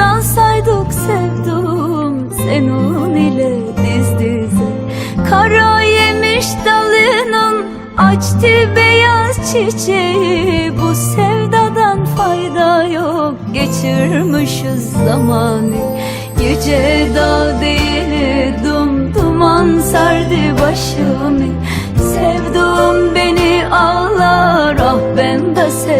Yaşlansaydık sevdum senin ile diz dize. Kara yemiş dalının açtı beyaz çiçeği. Bu sevdadan fayda yok geçirmişiz zamanı. Yüce dağ değil dum duman sardı başımı. Sevdum beni ağlar ah ben de sevdum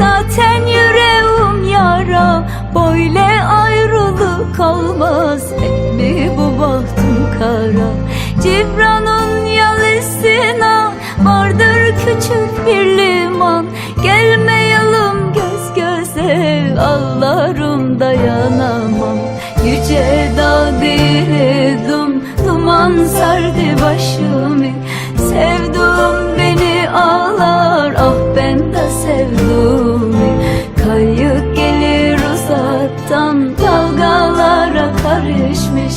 zaten yüreğim yara. Böyle ayrılık olmaz hep mi bu bahtım kara. Cibran'ın yalısına vardır küçük bir liman. Gelmeyelim göz göze ağlarım dayanamam uzaktan dalgalara karışmış.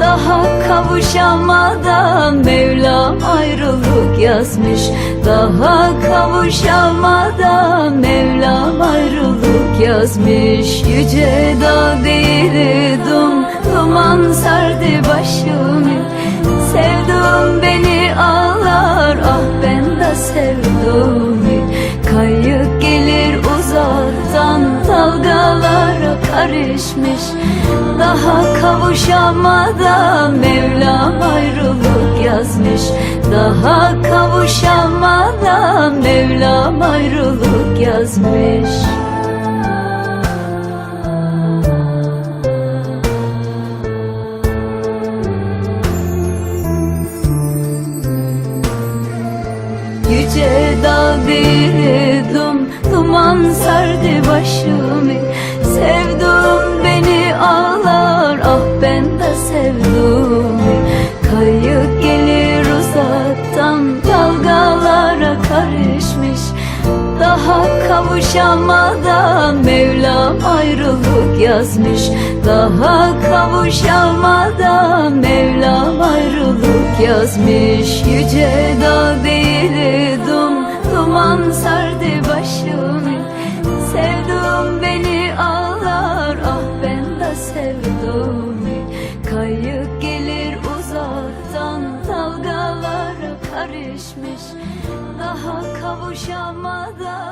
Daha kavuşamadan Mevlam ayrılık yazmış. Daha kavuşamadan Mevlam ayrılık yazmış. Yüce dağ değildim Duman sardı başımı Sevdum beni karışmış. Daha kavuşamadan Mevlam ayrılık yazmış. Daha kavuşamadan Mevlam ayrılık yazmış. Yüce dağ diredim Duman sardı başımı Sevdum beni ağlar. Ah ben de sevdum. Kayık gelir uzaktan Dalgalara karışmış. Daha kavuşamadan Mevlam ayrılık yazmış. Daha kavuşamadan Mevlam ayrılık yazmış. Yüce dağ değildim Duman sardı Karışmış Daha kavuşamadan